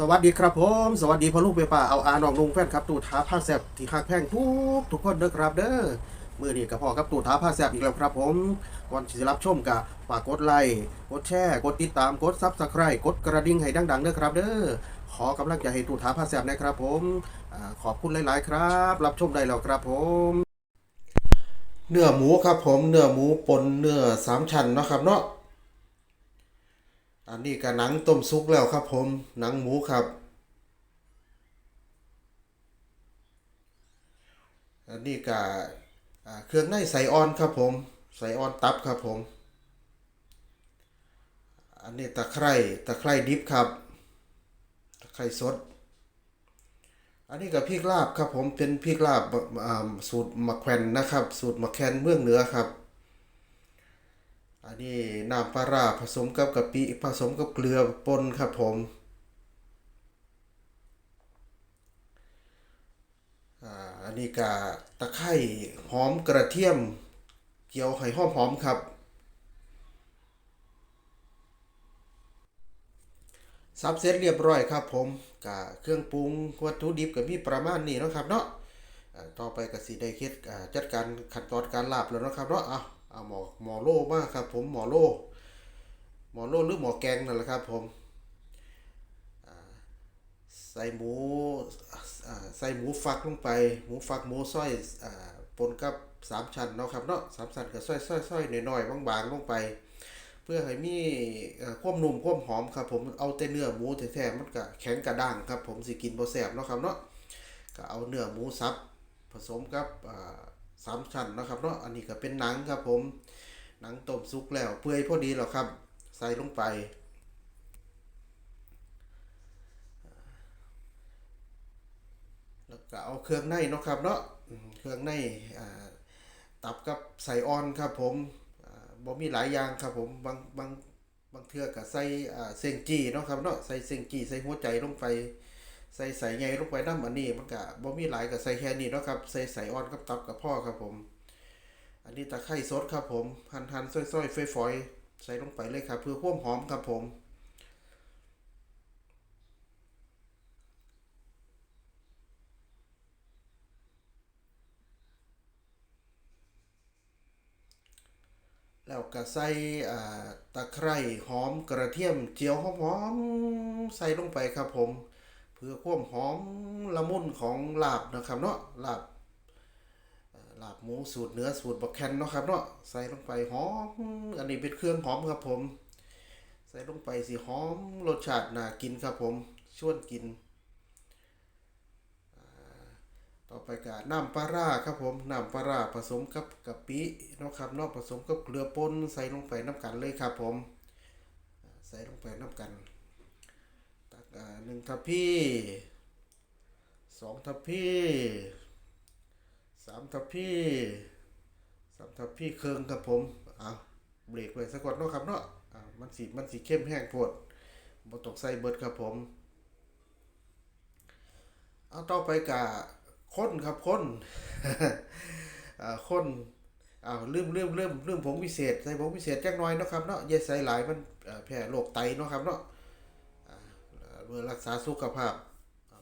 สวัสดีครับผม สวัสดีพ่อลูกเปป่าเอาอาน้องลุงแฟนครับตู่ท้าผ้าแซบที่คักแพงทุกทุกคนเด้อครับเด้อมือนี้กับพ่อครับตู่ท้าผ้าแซบอีกแล้วครับผมก่อนที่จะรับชมกับฝากกดไลค์กดแชร์กดติดตามกดซับสไครต์กดกระดิ่งให้ดังๆเด้อครับเด้อขอกำลังใจให้ตู่ท้าผ้าแซบนะครับผมอขอบคุณหลายๆครับ รับชมได้แล้วครับผม เนื้อหมูครับผมเนื้อหมูปนเนื้อสามชั้นนะครับเนาะ อันนี้ก็หนังต้มซุกแล้วครับผมหนังหมูครับ อันนี้ก็เครื่องในใส่ออนครับผม ใส่ออนตับครับผม อันนี้ตะไคร่ตะไคร่ดิบครับ ตะไคร่สด อันนี้ก็พริกลาบครับผมเป็นพริกลาบสูตรมะแขวนนะครับ สูตรมะแคนเมืองเหนือครับ อันนี้น้ำปลาราผสมกับกะปิผสมกับเกลือป่นครับผมอ่าอันนี้กะตะไคร้หอมกระเทียมเจียวไข่หอมหอมครับซับเสร็จเรียบร้อยครับผมกะเครื่องปรุงวัตถุดิบก็มีประมาณนี้นะครับเนาะอ่าต่อไปก็สิได้เฮ็ดจัดการขั้นตอนการลาบแล้วนะครับเนาะเอา เอาหมอหมอโล่มาครับ ผมหมอโล่หมอโล่หรือหมอแกงนั่นแหละครับ ผมใส่หมูใส่หมูฟักลงไป หมูฟักหมูซอยอ่าปนกับสามชั้นเนาะครับเนาะสามชั้นก็ซอยซอยซอยหน่อยๆบางๆลงไป เพื่อให้มีเอ่อความนุ่มความหอมครับผมเอาแต่เนื้อหมูแท้ๆมันก็แข็งกระด้างครับ ผมสิกินบ่แซ่บเนาะครับเนาะก็เอาเนื้อหมูสับผสมกับอ่า สามชั้นนะครับเนาะอันนี้ก็เป็นหนังครับผม หนังต้มสุกแล้วเปื่อยพอดีแล้วครับ ใส่ลงไป แล้วก็เอาเครื่องในเนาะครับเนาะเครื่องในตับกับใส่ออนครับผมบ่มีหลายอย่างครับผมบางบางบางเทือก็ใส่เส้นจี้เนาะครับเนาะใส่เส้นจีใส่หัวใจลงไป ใส่ใส่ใหญ่ลงไปน้ำอันนี้มันก็บ่มีหลายก็ใส่แค่นี้เนาะครับใส่ใส่ออนกับตับกับพ่อครับผม อันนี้ตะไคร้สดครับผมหั่นหั่นซอยๆฝอยๆใส่ลงไปเลยครับ เพื่อความหอมครับผมแล้วก็ใส่ตะไคร้หอมกระเทียมเจียวหอมๆใส่ลงไปครับผม เพื่อความหอมละมุนของลาบนะครับเนาะลาบลาบหมูสูตรเนื้อสูตรบักแคนเนาะครับเนาะใส่ลงไปหอมอันนี้เป็นเครื่องหอมครับผม ใส่ลงไปสิหอมรสชาติน่ากินครับผมชวนกิน ต่อไปก็น้ำปลาร้าครับผมน้ำปลาร้าผสมกับกะปิเนาะครับเนาะผสมกับเกลือป่นใส่ลงไปน้ำกันเลยครับผม ใส่ลงไปน้ำกัน อ่าหนึ่งทัพพี่สองทัพพี่สามทัพพี่สามทัพพี่เคืองครับผมเอาเบรกไว้สักก่อนเนาะครับเนาะอ่ามันสีมันสีเข้มแห้งโพดบต้องใส่เบิดครับผม เอาต่อไปกะข้นครับข้นอ่าข้นอ้าวลืมลืมลืมลืมผงพิเศษใส่ผงพิเศษจักน่อยเนาะครับเนาะอย่าใส่หลายมันเอ่โรคไตเนาะครับเนาะ เพื่อรักษาสุขภาพ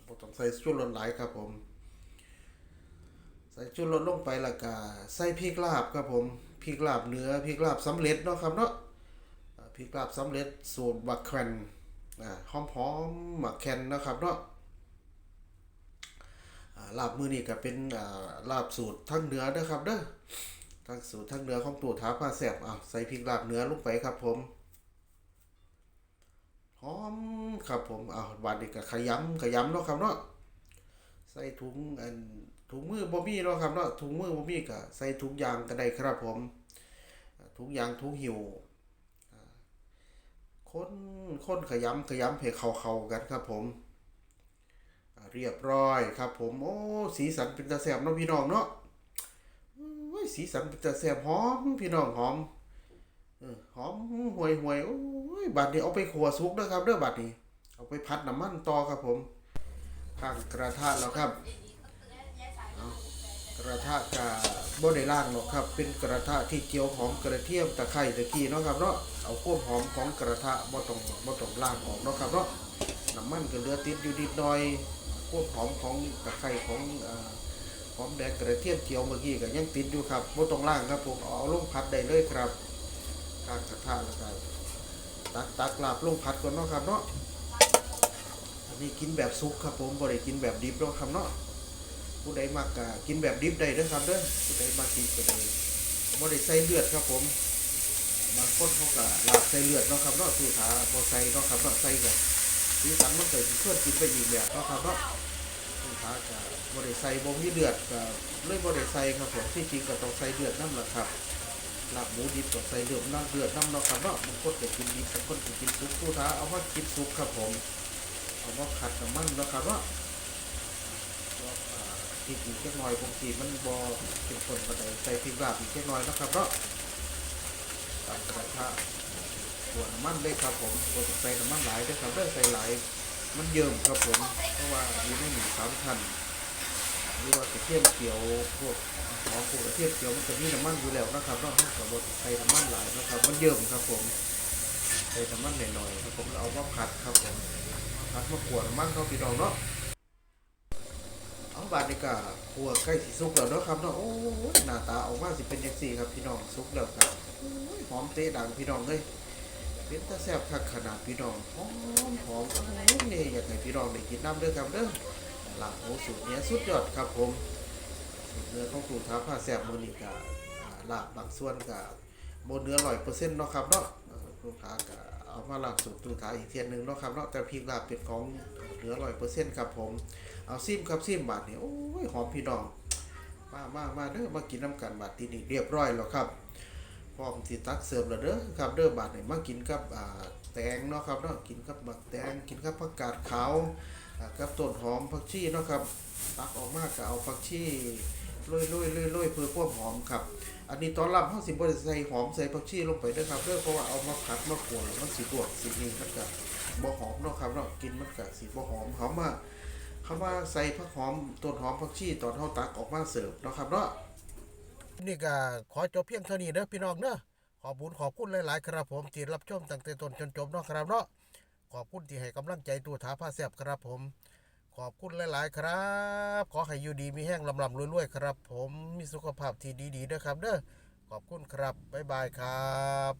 บ่ต้องใส่ชูรสหลายครับผม ใส่ชูรสลงไปแล้วก็ใส่พริกลาบครับผมพริกลาบเนื้อพริกลาบสำเร็จเนาะครับเนาะพริกลาบสำเร็จสูตรบักแคนอ่าหอมหมักแคนนะครับเนาะลาบมือนี่ก็เป็นลาบสูตรทั้งเนื้อเด้อครับเด้อทั้งสูตรทั้งเนื้อของตู่ท้าผ้าแสบอ่าใส่พริกลาบเนื้อลงไปครับผม หอมครับผมเอาบาดนี้ก็ขยำขยำเนาะครับเนาะใส่ถุงอันถุงมือบ่มีเนาะครับเนาะถุงมือบ่มีก็ใส่ถุงยางก็ได้ครับผมถุงยางถุงหิวอ่าคนคนขยำขยำให้เขากันครับผมเรียบร้อยครับผมโอ้สีสันเป็นตาแสบเนาะพี่น้องเนาะสีสันเป็นตาแสบหอมพี่น้องหอมหอมห่วยห่วยโอ้ ยบัดนี้เอาไปขัวสุกเด้อครับเด้อบัดนี้ เอาไปพัดน้ำมันต่อครับผมข้างกระทะแล้วครับกระทะกะบ่ได้ล่างหรอกครับ เป็นกระทะที่เจียวหอมกระเทียมตะไคร้ตะกี้เนาะครับเนาะเอาความหอมของกระทะบ่ต้องบ่ต้องล่างออกเนาะครับเนาะน้ำมันก็เหลือติดอยู่นิดหน่อยพวกหอมของตะไคร้ของหอมแดงกระเทียมเจียวเมื่อกี้ก็ยังติดอยู่ครับบ่ต้องล้างครับผมเอาลงพัดได้เลยครับกางกระทะแล้วก็ ตักตักลาบลงพัดก่อนเนาะครับเนาะอันนี้กินแบบซุกครับผมบ่ได้กินแบบดิบเนาะครับเนาะผู้ใดมักกกินแบบดิบได้เด้อครับเด้อผู้ใดมักกินก็ได้บ่ได้ใส่เลือดครับผมบางคนเขาก็ลาบใส่เลือดเนาะครับเนาะสูขาบ่ใส่เนาะครับเนาะใส่ก็สีสันมันก็สิเพื่อนกินไปอีกแบบเนาะครับเนาะลูกค้าก็บริใส่บ่มีเดือดก็เลยบริใส่ครับผมที่จริงก็ต้องใส่เดือดน้ำละครับ ลาบหมูดิบก็ใส่เดือดน้ำเดือดน้ำเนาครับเนาะบางคนก็กินดิบบางคนก็กินสุกผู้ท้าเอามากินสุกครับผมเอามาขัดน้ำมันเนาะครับเนาะก็อ่าพริกอีกเล็กน้อยบางทีมันบ่เป็นคนปานใดใส่พริกลาบอีกเล็กน้อยนะครับเนาะตัดกระทะหัวน้ำมันเลยครับผมบ่ต้องใส่น้ำมันหลายด้ครับเด้ใส่หลายมันเยิ่มครับผมเพราะว่าอยู่ในหนึ่งสามพัน รือว่ากระเทียมเขียวพวกหอมพวกกระเทียมเขียวมันจะมีน้ำมันอยู่แล้วนะครับเนอกจากบดใส่น้ำมันหลายนะครับ มันเยิ่มครับผมใส่น้ำมันหน่อยๆครับผมแล้วเอามาผัดครับผมผัดมาขวดน้ำมันเข้าพี่น้องเนาะเอาบาดนี้ก็ขัวใกล้สิสุกแล้วเนาะครับเนาะโอ้ยหน้าตาออกมาสิเป็นยังสี่ครับพี่น้องสุกแล้วครับหอมเตะดังพี่น้องเลยเป็นตาแซ่บคักขนาดพี่น้องหอมหอมโอ้ยนี่อยากให้พี่น้องได้กินน้ำด้อครับเด้อ หลาบหมูสูตรเนี้ยสุดยอดครับผมสูตรเนื้อของครูท้าผ้าแซ่บมือนี้ก็อ่าลาบบางส่วนก็บนเนื้อร้อยเปอร์เซ็นต์เนาะครับเนาะเอ่อลูกค้าก็เอามาหลาบสูตรตูท้าอีกเทียนหนึ่งเนาะครับเนาะแต่พริกลาบเป็นของเนื้อร้อยเปอร์เซ็นต์ครับผมเอาซิมครับซิมบาทนี่ยโอ้ยหอมพี่น้องมามามาเด้อมากินน้ำกันบาทที่นี่เรียบร้อยแล้วครับพร้อมสิตักเสิร์ฟแล้วเด้อครับเด้อบาดนี่มากินกับแตงเนาะครับเนาะกินกับบักแตงกินกับผักกาดขาว กับต้นหอมผักชีเนาะครับตักออกมาก็เอาผักชีโรยโรยโรยโรยเพื่อความหอมครับ อันนี้ตอนรับเฮาสิบ่ได้ใส่หอมใส่ผักชีลงไปด้อครับเด้อเพราะว่าเอามาผัดมาคั่วแล้วมันสิลวกสินี่มันก็บ่หอมเนาะครับเนาะกินมันก็สิบ่หอมเขามาเขามาใส่ผักหอมต้นหอมผักชีตอนเฮาตักออกมาเสิร์ฟนะครับเนาะนี่ก็ขอจบเพียงเท่านี้เด้อพี่น้องเด้อขอบุญขอบคุณหลาย ๆ ครับผมที่รับชมตั้งแต่ต้นจนจบเนาะครับเนาะ ขอบคุณที่ให้กำลังใจตัวถาผ้าแสบครับผม ขอบคุณหลายๆ ครับ ขอให้อยู่ดีมีแห้งลำลำรวยๆครับ ผมมีสุขภาพที่ดีๆเด้อครับเด้อขอบคุณครับบ๊ายบายครับ